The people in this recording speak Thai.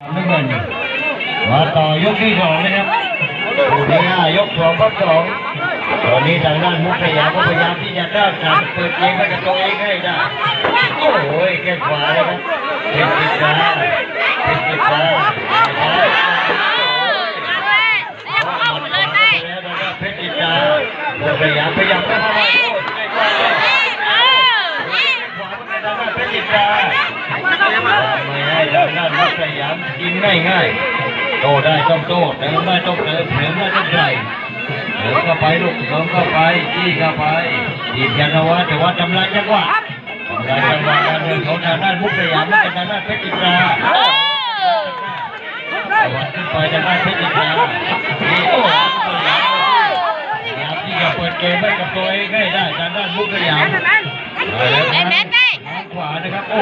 น้ำเงินมาต่อยกที่สองนะครับคู่ที่ห้ายกสองพับสองตอนนี้ทางด้านมุกพยาก็พยายามที่จะด้านการเปิดเกมให้กับตัวเองให้ได้ โอ้โหแข้งขวาเลยครับเป็นกิจาเป็นกิจาเพชรกิจาพยายามพยายามเข้ามาเพชรกิจา ได้ได้ารักพยายามกินง่ายง่ายโตได้ต้องโตเดินได้ต้องเดินเดินได้ต้องใหญ่เดินเข้าไปลูกเดินเข้าไปจี้เข้าไปจีบยันวัแต่ว่าจำลายจังหวะจำลายจังการเดินของทางด้านมุกพยายามและทางด้านเพชรจิตราวัดขึ้นไปทางด้านเพชรจิตราขี้ยามที่จะเปิดเกมให้กับตัวเองให้ได้ทางด้านมุกพยายามไอ้แม่ไปขวานะครับโอ้